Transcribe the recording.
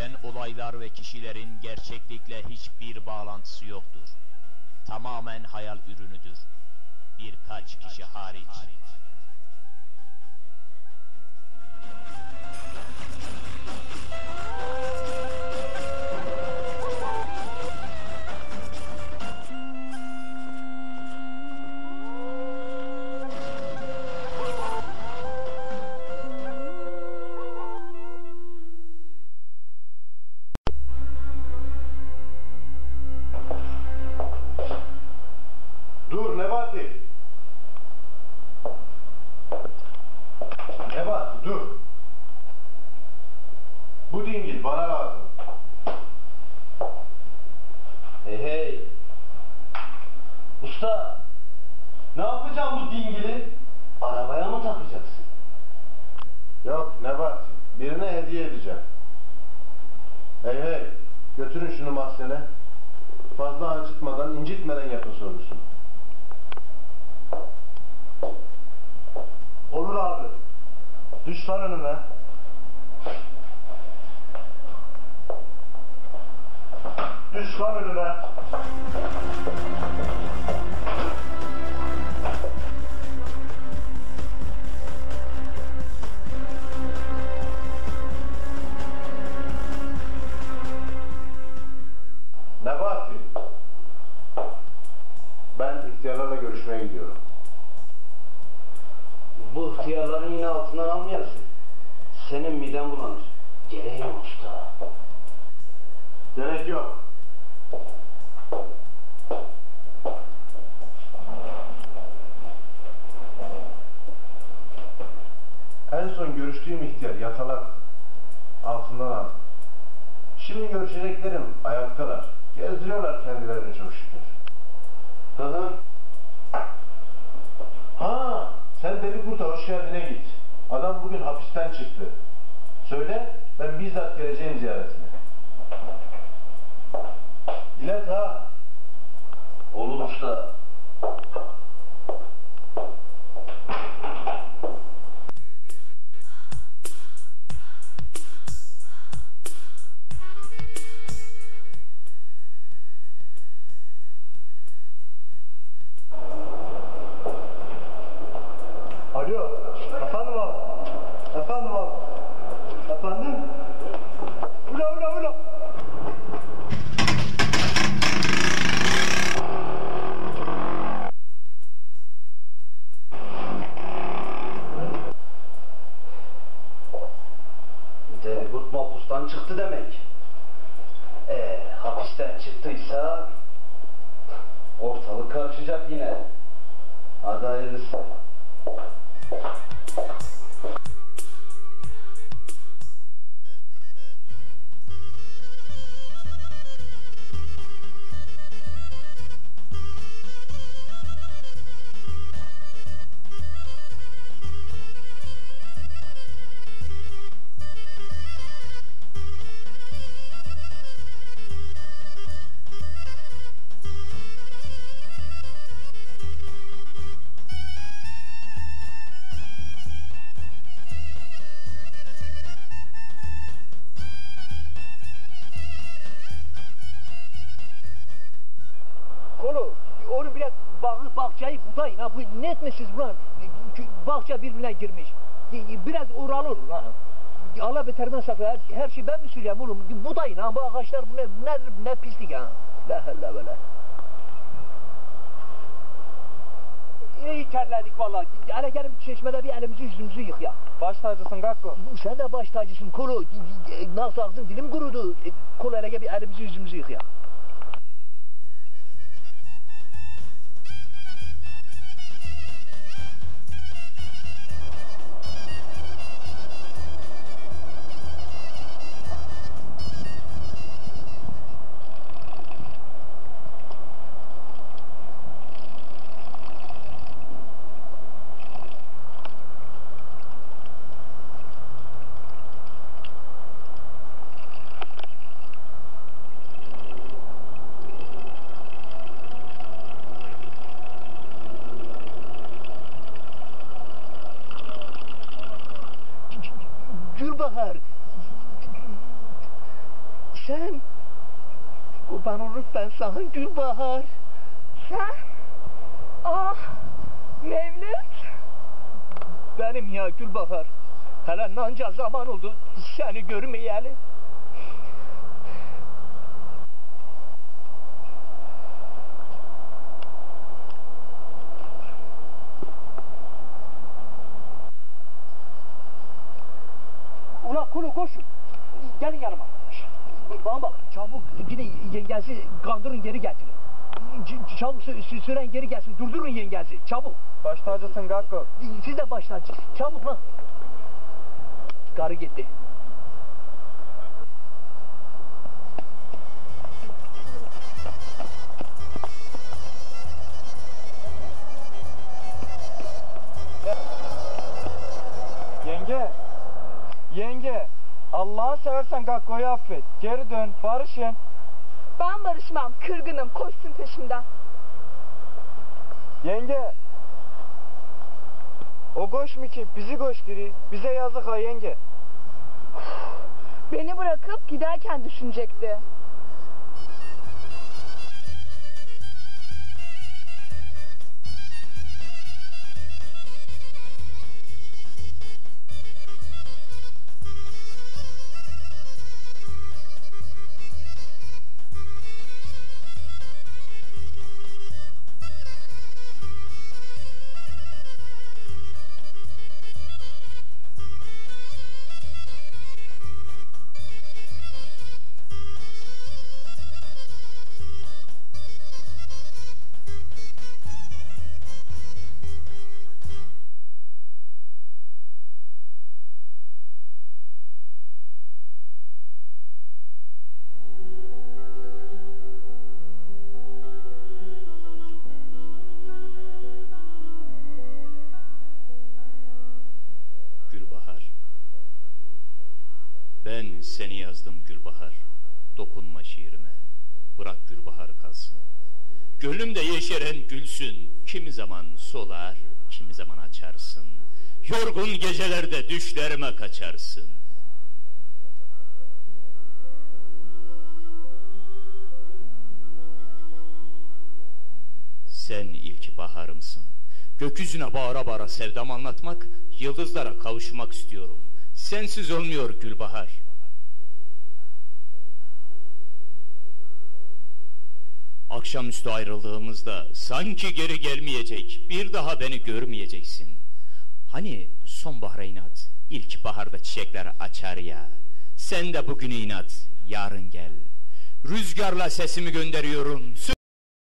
geçen olaylar ve kişilerin gerçeklikle hiçbir bağlantısı yoktur. Tamamen hayal ürünüdür. Birkaç kişi hariç. Götürün şunu mahzene. Fazla acıtmadan, incitmeden yapın sorusunu. Olur abi. Düş lan önüme. Düş lan önüme. Görüşmeye gidiyorum. Bu ihtiyarların yine altından almayasın. Senin miden bulanır. Gereği yok usta. Gerek yok. En son görüştüğüm ihtiyar yatalak. Altından aldım. Şimdi görüşeceklerim ayaktalar. Gezdiriyorlar kendilerini çok şükür. Hı hı. Ha, sen Deli Kurt'a hoş geldine git. Adam bugün hapisten çıktı. Söyle, ben bizzat geleceğim ziyaretine. İlet ha. Olur usta. Çıktı demek. Ee, hapisten çıktıysa ortalık karışacak yine. Hadi. Bahçeyi budayın ha. Bu ne etmişsiniz ulan? Bahçe birbirine girmiş. Biraz olur lan. Allah beterinden sakla. Her, her şeyi ben mi söyleyeyim oğlum? Budayın ha. Bu ağaçlar bu ne, ne, ne pislik ha. La hella vela. İyi terledik vallahi. Hele gelin çeşmede bir elimizi yüzümüzü yık ya. Baş tacısın Gakko. Sen de baş tacısın kolu. Nasıl ağzın dilim kurudu. Kol hele gel bir elimizi yüzümüzü yık Sen kurban olup ben sana Gülbahar. Sen? Ah, Mevlüt. Benim ya Gülbahar. Hele nanca zaman oldu seni görmeyeli. Ulan kulu koş. Gelin yanıma. Şşt, Bana bak çabuk gidin yengesi kandırın geri getirin. C- Çabuk sü- sü- süren geri gelsin. Durdurun yengesi. Çabuk. Baş tacısın Gakko. Siz de başlayın. Çabuk lan. Karı gitti. Yenge. Yenge. Allah'ını seversen Gakko'yu affet. Geri dön. Barışın. Ben barışmam, kırgınım. Koşsun peşimden. Yenge. O koş mu ki? Bizi koş giri. Bize yazık ha yenge. Beni bırakıp giderken düşünecekti. Ben seni yazdım Gülbahar. Dokunma şiirime. Bırak Gülbahar kalsın. Gönlümde yeşeren gülsün. Kimi zaman solar, kimi zaman açarsın. Yorgun gecelerde düşlerime kaçarsın. Sen ilk baharımsın. Gökyüzüne bağıra bağıra sevdam anlatmak, yıldızlara kavuşmak istiyorum. Sensiz olmuyor Gülbahar. Akşamüstü ayrıldığımızda sanki geri gelmeyecek, bir daha beni görmeyeceksin. Hani sonbahara inat, ilk baharda çiçekler açar ya. Sen de bugün inat, yarın gel. Rüzgarla sesimi gönderiyorum.